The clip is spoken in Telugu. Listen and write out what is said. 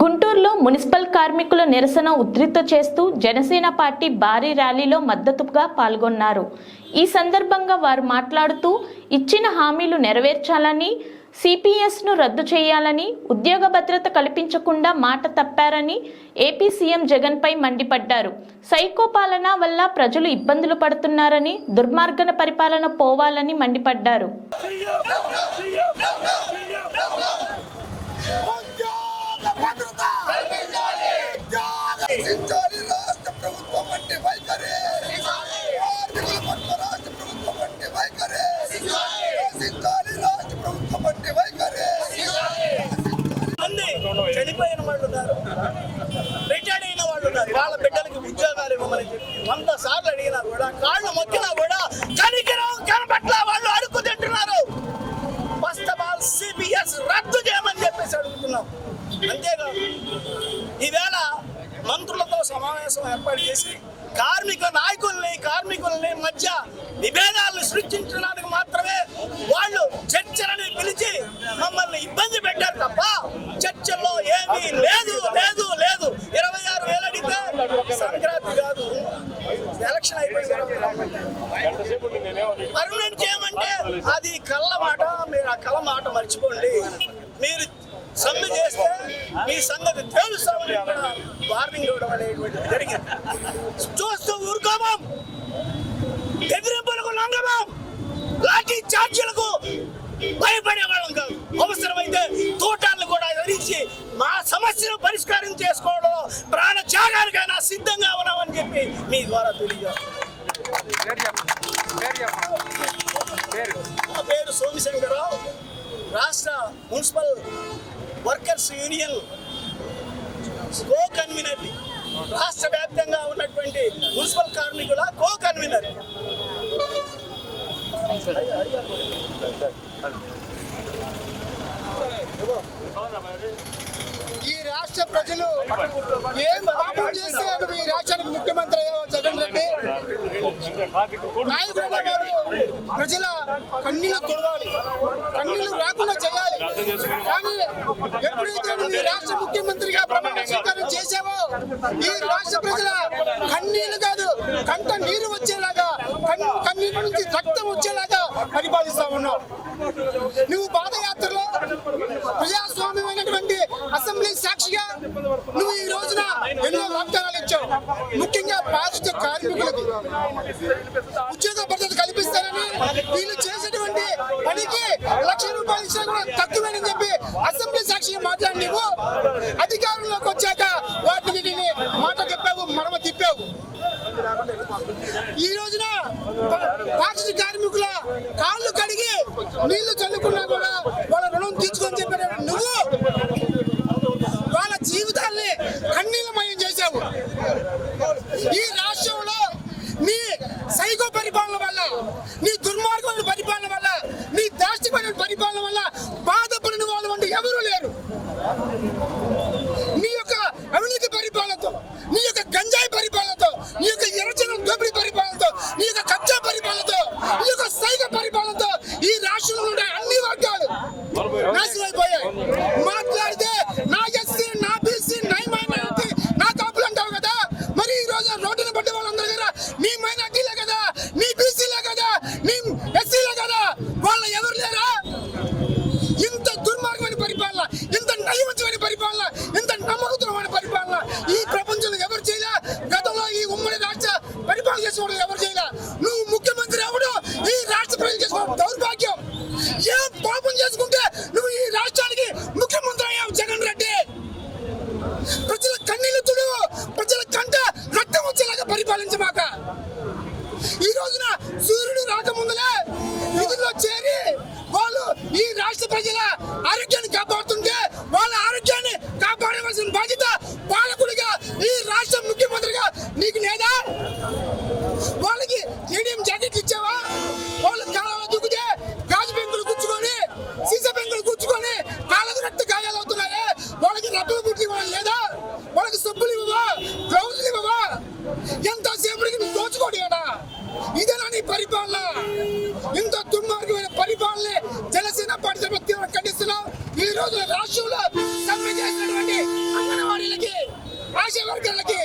గుంటూరులో మున్సిపల్ కార్మికుల నిరసన ఉధృత చేస్తూ జనసేన పార్టీ భారీ ర్యాలీలో మద్దతుగా పాల్గొన్నారు. ఈ సందర్భంగా వారు మాట్లాడుతూ ఇచ్చిన హామీలు నెరవేర్చాలని సిపిఎస్ను రద్దు చేయాలని ఉద్యోగ భద్రత కల్పించకుండా మాట తప్పారని ఏపీ సీఎం జగన్పై మండిపడ్డారు. సైకో పాలన వల్ల ప్రజలు ఇబ్బందులు పడుతున్నారని దుర్మార్గన పరిపాలన పోవాలని మండిపడ్డారు. ఉద్యోగ రక్షించాలి రాష్ట్ర ప్రభుత్వం అంటే వైఖరి. ఆర్థికుల పట్ల రాష్ట్ర ప్రభుత్వం అంటే వైఖరి. రక్షించాలి రాష్ట్ర ప్రభుత్వం అంటే వైఖరి. చనిపోయిన వాళ్ళు ఉన్నారు. రిటైర్డ్ అయిన వాళ్ళు ఉన్నారు. వాళ్ళ బిడ్డలకి ఉద్యోగాలు ఇవ్వమని చెప్పి వంద సార్లు అడిగినా కూడా కాళ్ళు మొక్కినా కూడా కనికరం కనపట్ల వాళ్ళు అడుగు తింటున్నారు. ఫస్ట్ ఆఫ్ ఆల్ సిబిఎస్ రద్దు చేయమని చెప్పేసి అడుగుతున్నాం. అంతేకాదు ఈవేళ మంత్రులతో సమావేశం ఏర్పాటు చేసి కార్మిక నాయకుల్ని కార్మికుల్ని మధ్య విభేదాలను సృష్టించడానికి మాత్రమే వాళ్ళు చర్చలని పిలిచి మమ్మల్ని ఇబ్బంది పెట్టారు తప్ప చర్చల్లో ఏమీ లేదు లేదు లేదు. ఇరవై ఆరు వేలు అడిగితే సంక్రాంతి కాదు. ఎలక్షన్ అయిపోయింది పర్మనెంట్ చేయమంటే అది కళ్ళ మాట మీరు ఆ కళ్ళ మాట మర్చిపోండి. మీరు సమ్మె చేస్తే మీ సంగతి తెలుసు? వార్నింగ్ ఇవ్వడం అనేటువంటిది జరిగింది. చూస్తూ ఊరుకోమం. ఎదిరింపులకు లొంగమం. లాఠీ ఛార్జీలకు భయపడే వాళ్ళం కాదు. అవసరమైతే తోటాలను కూడా ఎదిరించి మా సమస్యను పరిష్కారం చేసుకోవడంలో ప్రాణ త్యాగానికైనా సిద్ధంగా ఉన్నామని చెప్పి మీ ద్వారా తెలియజేస్తాను నా పేరు సోమశంకరరావు. రాష్ట్ర municipal workers union co convener రాష్ట్ర వ్యాప్తంగా ఉన్నటువంటి మున్సిపల్ కార్మికుల కో కన్వీనర్ ఈ రాష్ట్ర ప్రజలు ఏం పాపం చేస్తే నువ్వు ఈ రాష్ట్రానికి ముఖ్యమంత్రి అయ్యావు జగన్ రెడ్డి? నాయకుడు ప్రజల కన్నీళ్ళు తొడవాలి. కన్నీళ్ళు రాకుండా చేయాలి. కానీ ఎప్పుడైతే ఈ రాష్ట్ర ముఖ్యమంత్రిగా ప్రమాణ స్వీకారం చేశావో ఈ రాష్ట్ర ప్రజల కన్నీళ్ళు కాదు కంట నీరు వచ్చేలాగా కన్- కన్నీటి నుంచి రక్తం వచ్చేలాగా పరిపాలిస్తా ఉన్నావు. నువ్వు నువ్వు ఈ రోజున ఎన్నో వాగ్దానాలు ఇచ్చావు. ముఖ్యంగా బాధిత కార్మికులకు. ఉద్యోగ భద్రత కల్పిస్తారని వీళ్ళు చేసేటువంటి పనికి లక్ష రూపాయలు ఇచ్చినా కూడా తక్కువేనని చెప్పి అసెంబ్లీ సాక్షిగా మాట్లాడి నువ్వు అధికారంలోకి వచ్చాక వాటిని వీటిని మాట చెప్పావు మడమ తిప్పావు. ఈ రోజున పాక్షిక కార్మికుల కాళ్ళు కడిగి నీళ్ళు చల్లుకున్నా కూడా వాళ్ళ రుణం తీర్చుకొని చెప్పారు నువ్వు నీ యొక్క అవినీతి పరిపాలనతో దౌర్భాగ్యం? ఏం పాపం చేసుకుంటే నువ్వు ఈ రాష్ట్రానికి ముఖ్యమంత్రి అయ్యావు జగన్ రెడ్డి? ప్రజల కన్నీళ్ళు ప్రజల కంట రక్తం వచ్చేలాగా పరిపాలించమాక ఈ రోజున సూర్యుడు రాకముందులే విధుల్లో చేరి వాళ్ళు ఈ రాష్ట్ర ప్రజల ఆరోగ్యాన్ని కాపాడుతుంటే వాళ్ళ ఆరోగ్యాన్ని కాపాడవలసిన బాధ్యత పాలకుడిగా ఈ రాష్ట్ర ముఖ్యమంత్రిగా నీకు లేదా? వాళ్ళకి ఏడిఎం జగన్ వాళ్ళకి సబ్బులు ఇవ్వవా? గ్లౌజులు ఇవ్వవా? ఎంతసేపటికి నువ్వు దోచుకోడేనా ఇదేనా నీ పరిపాలన? ఇంత దుర్మార్గమైన పరిపాలన జనసేన పార్టీ తీవ్ర ఖండిస్తున్నాం ఈ రోజు రాష్ట్రంలో సమ్మె చేసినటువంటి అంగన్వాడీలకి ఆశా వర్గాలకి